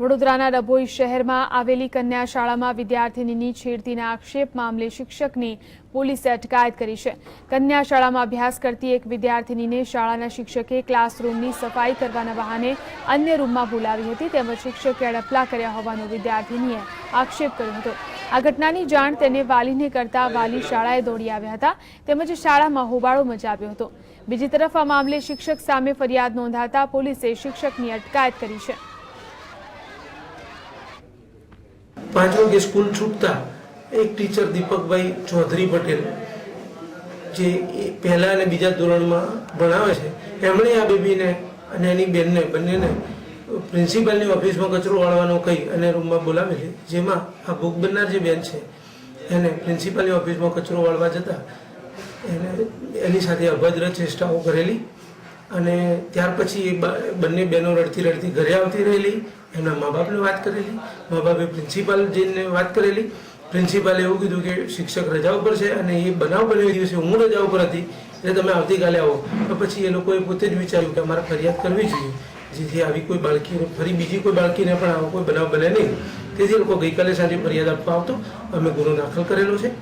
વડોદરાના ડભોઈ શહેરમાં આવેલી કન્યા શાળામાં વિદ્યાર્થિનીની છેડતીના આક્ષેપ મામલે શિક્ષકની પોલીસે અટકાયત કરી છે. કન્યા શાળામાં અભ્યાસ કરતી એક વિદ્યાર્થિનીને શાળાના શિક્ષકે ક્લાસરૂમની સફાઈ કરવાના બહાને અન્ય રૂમમાં બોલાવી હતી, તેમજ શિક્ષકે અડપલા કર્યા હોવાનો વિદ્યાર્થિનીએ આક્ષેપ કર્યો હતો. આ ઘટનાની જાણ તેને વાલીને કરતા વાલી શાળાએ દોડી આવ્યા હતા, તેમજ શાળામાં હોબાળો મચાવ્યો હતો. બીજી તરફ આ મામલે શિક્ષક સામે ફરિયાદ નોંધાતા પોલીસે શિક્ષકની અટકાયત કરી છે. પાંચ વાગે સ્કૂલ છૂટતા એક ટીચર દીપકભાઈ ચૌધરી પટેલ, જે પહેલા અને બીજા ધોરણમાં ભણાવે છે, એમણે આ બેબીને અને એની બેનને, બંનેને પ્રિન્સિપાલની ઓફિસમાં કચરો વાળવાનો કહી અને રૂમમાં બોલાવેલી જેમાં આ ભોગ બનનાર જે બેન છે, એને પ્રિન્સિપાલની ઓફિસમાં કચરો વાળવા જતા એને એની સાથે અભદ્ર ચેષ્ટાઓ કરેલી. અને ત્યાર પછી એ બંને બહેનો રડતી રડતી ઘરે આવતી રહેલી, એમના મા બાપને વાત કરેલી. મા બાપે પ્રિન્સિપાલ જઈને વાત કરેલી, પ્રિન્સિપાલે એવું કીધું કે શિક્ષક રજા ઉપર છે અને એ બનાવ બન્યો દિવસે હું રજા ઉપર હતી, એટલે તમે આવતીકાલે આવો. તો પછી એ લોકોએ પોતે જ વિચાર્યું કે અમારે ફરિયાદ કરવી જોઈએ. જેથી આવી કોઈ બાળકીને ફરી બીજી કોઈ બાળકીને પણ આવો કોઈ બનાવ બને નહીં. તેથી લોકો ગઈકાલે સાંજે ફરિયાદ આપવા આવતો. અમે ગુનો દાખલ કરેલો છે.